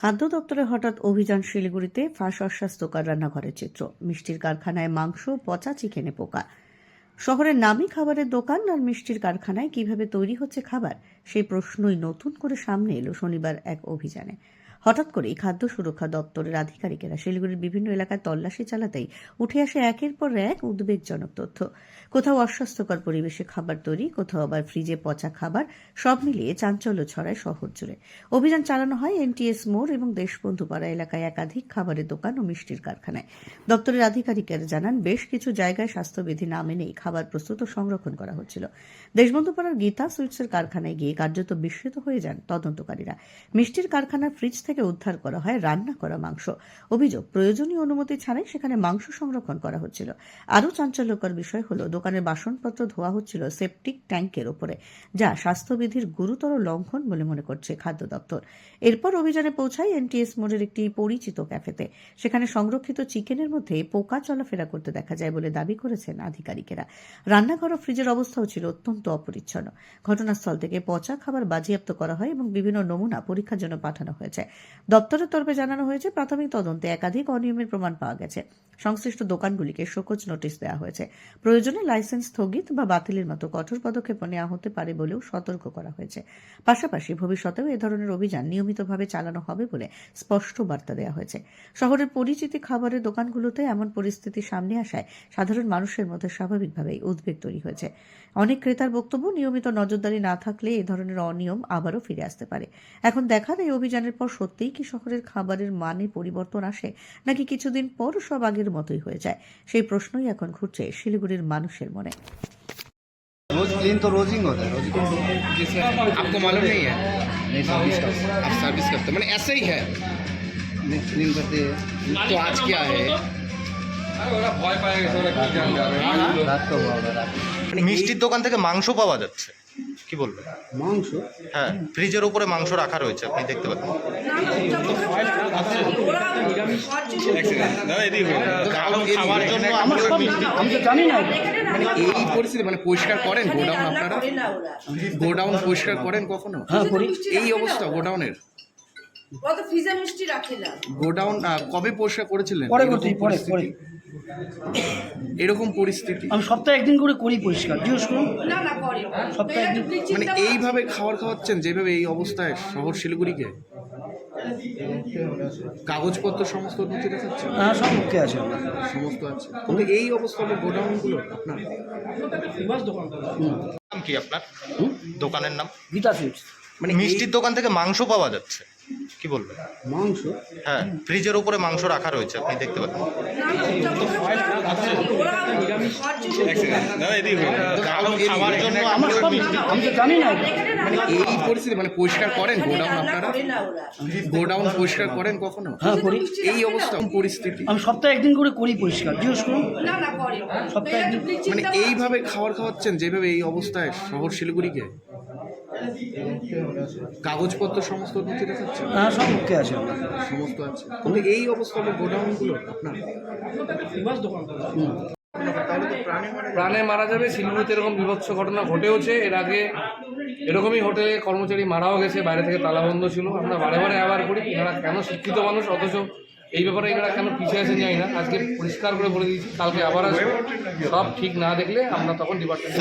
খাদ্য দপ্তরে হঠাৎ অভিযান শিলিগুড়িতে ফাঁস অস্বাস্থ্যকর রান্নাঘরের চিত্র। মিষ্টির কারখানায় মাংস, পচা চিকেনে পোকা। শহরের নামী খাবারের দোকান আর মিষ্টির কারখানায় কীভাবে তৈরি হচ্ছে খাবার, সেই প্রশ্নই নতুন করে সামনে এলো শনিবার এক অভিযানে। হঠাৎ করেই খাদ্য সুরক্ষা দপ্তরের আধিকারিকেরা শিলিগুড়ির বিভিন্ন এলাকায় তল্লাশি চালাতেই উঠে আসে একের পর এক উদ্বেগজনক তথ্য। কোথাও অস্বাস্থ্যকর পরিবেশে খাবার তৈরি, কোথাও আবার ফ্রিজে পচা খাবার, সব মিলিয়ে চাঞ্চল্য ছড়ায় শহর জুড়ে। অভিযান চালানো হয় এনটিএস মোড় এবং দেশবন্ধুপাড়া এলাকায় একাধিক খাবারের দোকান ও মিষ্টির কারখানায়। দপ্তরের আধিকারিকেরা জানান, বেশ কিছু জায়গায় স্বাস্থ্যবিধি না মেনেই খাবার প্রস্তুত ও সংরক্ষণ করা হচ্ছিল। দেশবন্ধুপাড়ার গীতা সুইটসের কারখানায় গিয়ে কার্যত বিস্মিত হয়ে যান তদন্তকারীরা। মিষ্টির কারখানার ফ্রিজ থেকে উদ্ধার করা হয় রান্না করা মাংস। অভিযোগ, প্রয়োজনীয় অনুমতি ছাড়াই সেখানে মাংস সংরক্ষণ করা হচ্ছিল। আরও চাঞ্চল্যকর বিষয় হল, দোকানের বাসনপত্র ধোয়া হচ্ছিল সেপটিক ট্যাঙ্কের ওপরে, যা স্বাস্থ্যবিধির গুরুতর লঙ্ঘন বলে মনে করছে খাদ্য দপ্তর। এরপর অভিযানে পৌঁছায় এনটিএস মোড়ের একটি পরিচিত ক্যাফেতে। সেখানে সংরক্ষিত চিকেনের মধ্যে পোকা চলাফেরা করতে দেখা যায় বলে দাবি করেছেন আধিকারিকেরা। রান্নাঘর ও ফ্রিজের অবস্থাও ছিল অত্যন্ত অপরিচ্ছন্ন। ঘটনাস্থল থেকে পচা খাবার বাজেয়াপ্ত করা হয় এবং বিভিন্ন নমুনা পরীক্ষার জন্য পাঠানো হয়েছে। দপ্তরের তরফে জানানো হয়েছে, প্রাথমিক তদন্তে একাধিক অনিয়মের প্রমাণ পাওয়া গেছে। সংশ্লিষ্ট দোকানগুলিকে শোকজ নোটিশ দেওয়া হয়েছে। প্রয়োজনে লাইসেন্স স্থগিত বা বাতিলের মতো কঠোর পদক্ষেপ নেওয়া হতে পারে বলেও সতর্ক করা হয়েছে। পাশাপাশি ভবিষ্যতেও এ ধরনের অভিযান নিয়মিতভাবে চালানো হবে বলে স্পষ্ট বার্তা দেওয়া হয়েছে। শহরের পরিচিতি খাবারের দোকানগুলোতে এমন পরিস্থিতি সামনে আসায় সাধারণ মানুষের মধ্যে স্বাভাবিকভাবেই উদ্বেগ তৈরি হয়েছে। অনেক ক্রেতার বক্তব্য, নিয়মিত নজরদারি না থাকলে এ ধরনের অনিয়ম আবারও ফিরে আসতে পারে। এখন দেখার এই অভিযানের পর সত্যিই কি শহরের খাবারের মানে পরিবর্তন আসে নাকি কিছুদিন পর সব আগের মতোই হয়ে যায় সেই প্রশ্নই এখন ঘুরছে শিলিগুড়ির মানুষের মনে रोज क्लीन तो रोज ही होता है रोज जी सर आपको मालूम नहीं है नहीं सर्विस का आप सर्विस करते हो मतलब ऐसा ही है नहीं क्लीन करते हैं तो आज क्या है रात का हुआ होगा रात মিষ্টির দোকান থেকে মাংস পাওয়া যাচ্ছে কি বলবেন? मांस হ্যাঁ ফ্রিজের উপরে মাংস রাখা রয়েছে আপনি দেখতে পাচ্ছেন। খাওয়ার জন্য আমি তো জানি না মানে এই পরিস্থিতি মানে পরিষ্কার করেন গোডাউন আপনারা? গোডাউন পরিষ্কার করেন কখনো? হ্যাঁ এই অবস্থা গোডাউনের? কত ফ্রিজে মিষ্টি রাখে না। গোডাউন কবে পরিষ্কার করেছিলেন? পরে পরে? এরকম পরিস্থিতি। আমি সপ্তাহে একদিন করে করি পরিষ্কার জিজ্ঞেস করুন না না করে সপ্তাহে একদিন মানে এইভাবে খাবার খাওয়াচ্ছেন যেভাবে এই অবস্থায় শহর শিলিগুড়িকে? কাগজপত্র সমস্ত নথি দেখাচ্ছে? হ্যাঁ সব ওকে আছে সমস্ত আছে। কিন্তু এই অবস্থা হবে গোডাউনগুলো আপনার? নাম কি আপনার? দোকানের নাম? গীতা সুইটস। মানে মিষ্টির দোকান থেকে মাংস পাওয়া যাচ্ছে। কি বলবেন? মাংস? হ্যাঁ ফ্রিজের উপরে মাংস রাখা রয়েছে আপনি দেখতে পাচ্ছেন। খাওয়ার জন্য আমি তো জানি না। মানে এই পরিস্থিতি মানে পরিষ্কার করেন গোডাউন আপনারা? গোডাউন পরিষ্কার করেন কখনো? হ্যাঁ করি। এই অবস্থা পরিস্থিতি। আমি সপ্তাহে একদিন করে করি পরিষ্কার জিজ্ঞেস করুন। না না করে সপ্তাহে একদিন মানে এইভাবে খাবার খাওয়াচ্ছেন যেভাবে এই অবস্থায় শহর শিলিগুড়িকে? কাগজপত্র সমস্ত নথি দেখাচ্ছে হ্যাঁ সব ওকে আছে। সমস্ত আছে। কিন্তু এই অবস্থা হবে গোডাউনগুলো আপনার? প্রাণে মারা যাবে। শিলিগুড়িতে এরকম বিভৎস ঘটনা ঘটেওছে। এর আগে এরকমই হোটেলে কর্মচারী মারাও গেছে বাইরে থেকে তালাবন্ধ ছিল। আমরা বারে বারে আবার করি এনারা কেন শিক্ষিত মানুষ? অথচ এই ব্যাপারে এনারা কেন পিছিয়ে আসেন জানি না। আজকে পরিষ্কার করে বলে দিয়েছি কালকে আবার আসবে। সব ঠিক না দেখলে আমরা তখন ডিপার্টমেন্ট